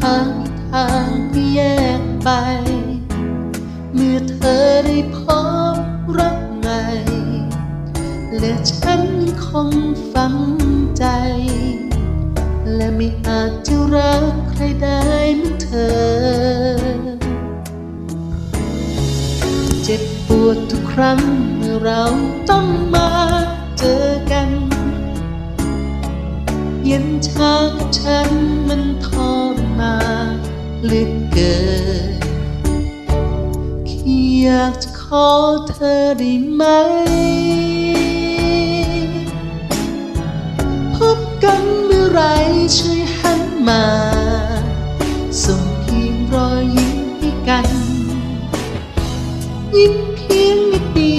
ทางทางที่แยกไป เมื่อเธอได้พบรักใหม่และฉันคงฝังใจ และไม่อาจจะรักใครได้เหมือนเธอ เจ็บปวดทุกครั้งเมื่อเราต้องมาเจอกัน เย็นชากับฉันมัน ลือเกินคอยากจะขอเธอได้ไหม พบกันเมื่อไรช่วยหันมา ส่งเพียงรอยยิ้มให้กันยิ้มเพียงนิดเดี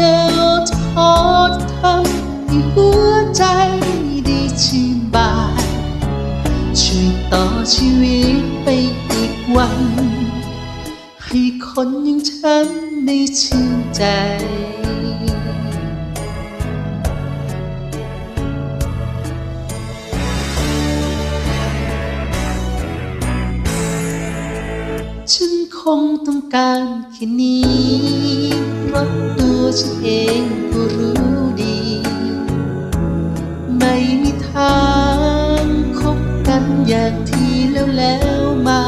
ยวจะขอทำให้หัวใจได้ชื่นบานช่วยต่อชีวิต ไปอีกวัน ให้คนอย่างฉันได้ชื่นใจ ฉันคงต้องการแค่นี้เพราะตัวฉันเองก็รู้ดี ไม่มีทางคบกันอย่างที่แล้วแล้ว มา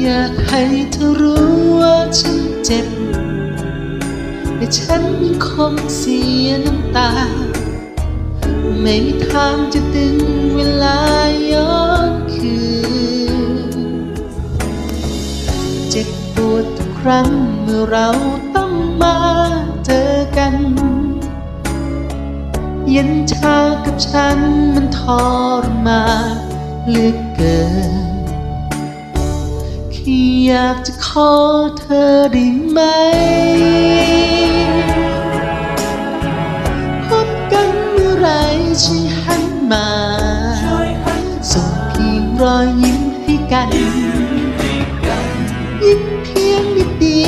อยากให้เธอรู้ว่าฉันเจ็บแต่ฉันคงเสียน้ำตา ไม่มีทางจะดึงเวลาย้อนคืนเจ็บปวดทุกครั้งเมื่อเราต้องมาเจอกันเย็นชากับฉันมันทรมานเหลือเกิน อยากจะขอเธอได้ไหม พบกันเมื่อไหรช่วยหันมา ส่งเพียงรอยยิ้มให้กัน ยิ้มเพียงนิดเดี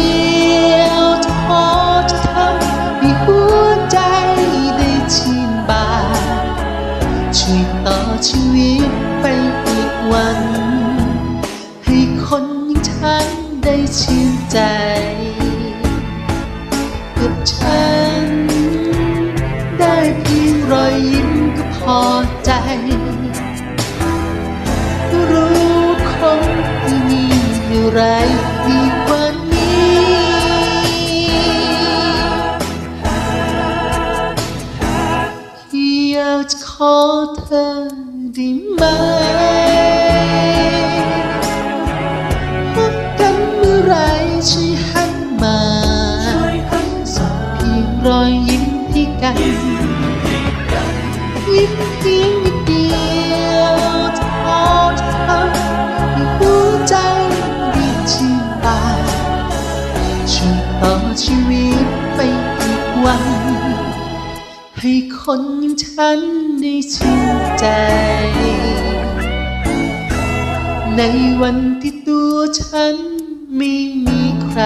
ยวจะพอจะทำให้หัวใจได้ชื่นบานช่วยต่อชีวิตไปอีกวัน ชื่นใจ กับฉัน ได้เพียงรอยยิ้มก็พอใจ รู้คงไม่มีอะไรดีกว่านี้อยากจะขอเธอ ให้คนอย่างฉันได้ชื่นใจ ในวันที่ตัวฉันไม่มีใคร